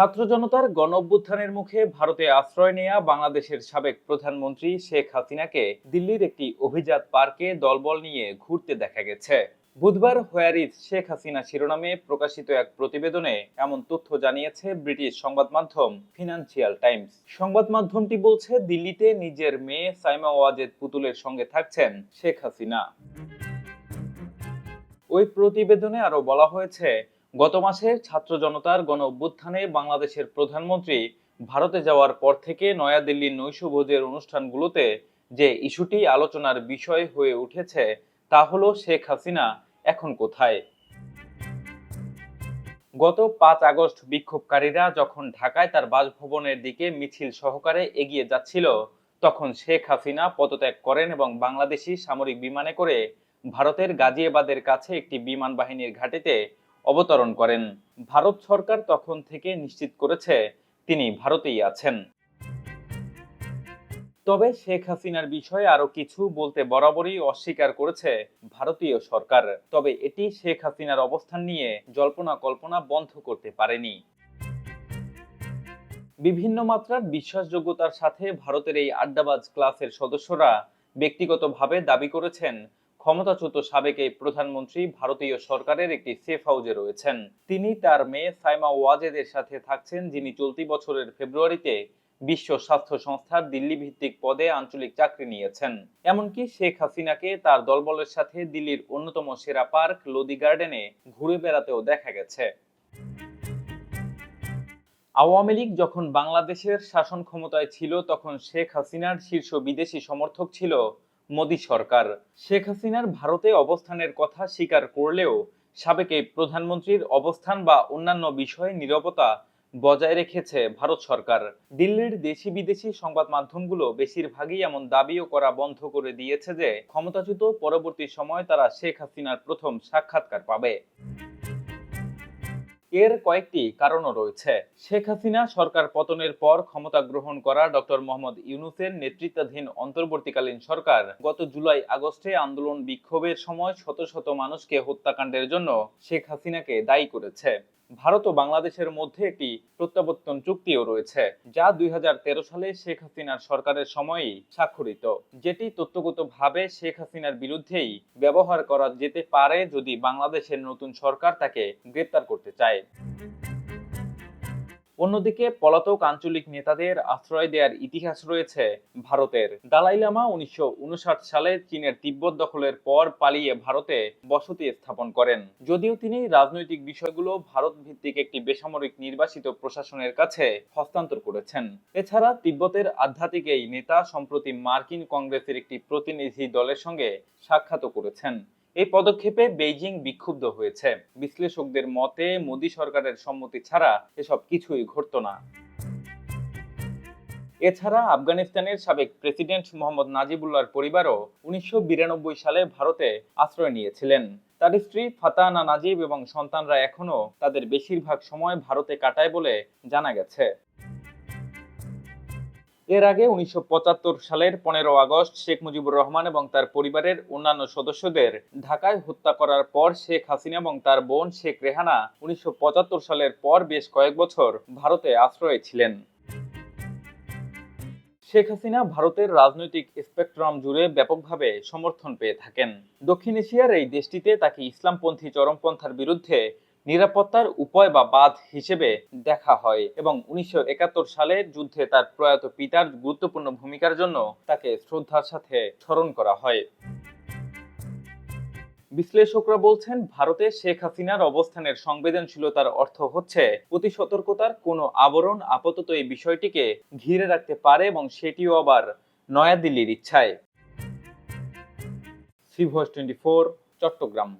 ছাত্র জনতার গণ অভ্যুত্থানের মুখে ভারতে আশ্রয় নেয়া বাংলাদেশের সাবেক প্রধানমন্ত্রী শেখ হাসিনাকে দিল্লির একটি অভিজাত পার্কে দলবল নিয়ে ঘুরতে দেখা গেছে। বুধবার হোয়ার ইজ শেখ হাসিনা শিরোনামে প্রকাশিত এক প্রতিবেদনে এমন তথ্য জানিয়েছে ব্রিটিশ সংবাদ মাধ্যম ফিনান্সিয়াল টাইমস। সংবাদ মাধ্যমটি বলছে, দিল্লিতে নিজের মেয়ে সাইমা ওয়াজেদ পুতুলের সঙ্গে থাকছেন শেখ হাসিনা। ওই প্রতিবেদনে আরও বলা হয়েছে গত মাসে ছাত্র জনতার গণ অভ্যুত্থানে বাংলাদেশের প্রধানমন্ত্রী ভারতে যাওয়ার পর থেকে নয়াদিল্লির নৈশভোজের অনুষ্ঠানগুলোতে যে ইস্যুটি আলোচনার বিষয় হয়ে উঠেছে, তা হলো শেখ হাসিনা এখন কোথায়? গত পাঁচ আগস্ট বিক্ষোভকারীরা যখন ঢাকায় তার বাসভবনের দিকে মিছিল সহকারে এগিয়ে যাচ্ছিল, তখন শেখ হাসিনা পদত্যাগ করেন এবং বাংলাদেশি সামরিক বিমানে করে ভারতের গাজিয়াবাদের কাছে একটি বিমান বাহিনীর ঘাঁটিতে অবতরণ করেন। ভারত সরকার তখন থেকে নিশ্চিত করেছে তিনি ভারতেই আছেন। তবে শেখ হাসিনার বিষয়ে আরও কিছু বলতে বরাবরই অস্বীকার করেছে ভারতীয় সরকার। তবে এটি শেখ হাসিনার অবস্থান নিয়ে জল্পনা কল্পনা বন্ধ করতে পারেনি। বিভিন্ন মাত্রার বিশ্বাসযোগ্যতার সাথে ভারতের এই আড্ডাবাজ ক্লাসের সদস্যরা ব্যক্তিগতভাবে দাবি করেছেন ক্ষমতাচ্যুত সাবেক এই প্রধানমন্ত্রী ভারতীয় সরকারের একটি সেফ হাউজে রয়েছেন। তিনি তার মেয়ে সাইমা ওয়াজেদের সাথে থাকছেন, যিনি চলতি বছরের ফেব্রুয়ারিতে বিশ্ব স্বাস্থ্য সংস্থার দিল্লি ভিত্তিক পদে আঞ্চলিক চাকরি নিয়েছেন। এমনকি শেখ হাসিনাকে তার দলবলের সাথে দিল্লির অন্যতম সেরা পার্ক লোদি গার্ডেনে ঘুরে বেড়াতেও দেখা গেছে। আওয়ামী লীগ যখন বাংলাদেশের শাসন ক্ষমতায় ছিল, তখন শেখ হাসিনার শীর্ষ বিদেশি সমর্থক ছিল মোদী সরকার। শেখ হাসিনার ভারতে অবস্থানের কথা স্বীকার করলেও সাবেক এই প্রধানমন্ত্রীর অবস্থান বা অন্যান্য বিষয়ে নীরবতা বজায় রেখেছে ভারত সরকার। দিল্লির দেশি বিদেশি সংবাদ মাধ্যমগুলো বেশিরভাগই এমন দাবিও করা বন্ধ করে দিয়েছে যে ক্ষমতাচ্যুত পরবর্তী সময় তারা শেখ হাসিনার প্রথম সাক্ষাৎকার পাবে। এর কয়েকটি কারণও রয়েছে। শেখ হাসিনা সরকার পতনের পর ক্ষমতা গ্রহণ করা ডক্টর মোহাম্মদ ইউনুসের নেতৃত্বাধীন অন্তর্বর্তীকালীন সরকার গত জুলাই আগস্টে আন্দোলন বিক্ষোভের সময় শত শত মানুষকে হত্যাকাণ্ডের জন্য শেখ হাসিনাকে দায়ী করেছে। ভারত ও বাংলাদেশের মধ্যে একটি প্রত্যাবর্তন চুক্তিও রয়েছে, যা দুই হাজার তেরো সালে শেখ হাসিনার সরকারের সময়ই স্বাক্ষরিত, যেটি তত্ত্বগতভাবে শেখ হাসিনার বিরুদ্ধেই ব্যবহার করা যেতে পারে যদি বাংলাদেশের নতুন সরকার তাকে গ্রেপ্তার করতে চায়। অন্যদিকে পলাতক আঞ্চলিক নেতাদের আশ্রয় দেওয়ার ইতিহাস রয়েছে ভারতের। দালাই লামা উনিশশো উনষাট সালে চীনের তিব্বত দখলের পর পালিয়ে ভারতে বসতি স্থাপন করেন। যদিও তিনি রাজনৈতিক বিষয়গুলো ভারত ভিত্তিক একটি বেসামরিক নির্বাসিত প্রশাসনের কাছে হস্তান্তর করেছেন। এছাড়া তিব্বতের আধ্যাত্মিক এই নেতা সম্প্রতি মার্কিন কংগ্রেসের একটি প্রতিনিধি দলের সঙ্গে সাক্ষাৎ করেছেন। এই পদক্ষেপে বেইজিং বিক্ষুব্ধ হয়েছে। বিশ্লেষকদের মতে, মোদী সরকারের সম্মতি ছাড়া এসব কিছুই ঘটত না। এছাড়া আফগানিস্তানের সাবেক প্রেসিডেন্ট মোহাম্মদ নাজিবুল্লাহর পরিবারও উনিশশো বিরানব্বই সালে ভারতে আশ্রয় নিয়েছিলেন। তার স্ত্রী ফাতানা নাজিব এবং সন্তানরা এখনও তাদের বেশিরভাগ সময় ভারতে কাটায় বলে জানা গেছে। এর আগে উনিশশো পঁচাত্তর সালের পনেরো আগস্ট শেখ মুজিবুর রহমান এবং তার পরিবারের অন্যান্য সদস্যদের ঢাকায় হত্যা করার পর শেখ হাসিনা এবং তার বোন শেখ রেহানা উনিশশো পঁচাত্তর সালের পর বেশ কয়েক বছর ভারতে আশ্রয়ে ছিলেন। শেখ হাসিনা ভারতের রাজনৈতিক স্পেকট্রাম জুড়ে ব্যাপকভাবে সমর্থন পেয়ে থাকেন। দক্ষিণ এশিয়ার এই দেশটিতে তাকে ইসলামপন্থী চরমপন্থার বিরুদ্ধে নিরাপত্তার উপায় বা বাঁধ হিসেবে দেখা হয় এবং উনিশশো সালের যুদ্ধে তার প্রয়াত পিতার গুরুত্বপূর্ণ ভূমিকার জন্য তাকে শ্রদ্ধার সাথে স্মরণ করা হয়। বিশ্লেষকরা বলছেন, ভারতে শেখ হাসিনার অবস্থানের সংবেদনশীলতার অর্থ হচ্ছে অতি সতর্কতার কোনো আবরণ আপাতত এই বিষয়টিকে ঘিরে রাখতে পারে এবং সেটিও আবার নয়াদিল্লির ইচ্ছায়। সিভস টোয়েন্টি ফোর, চট্টগ্রাম।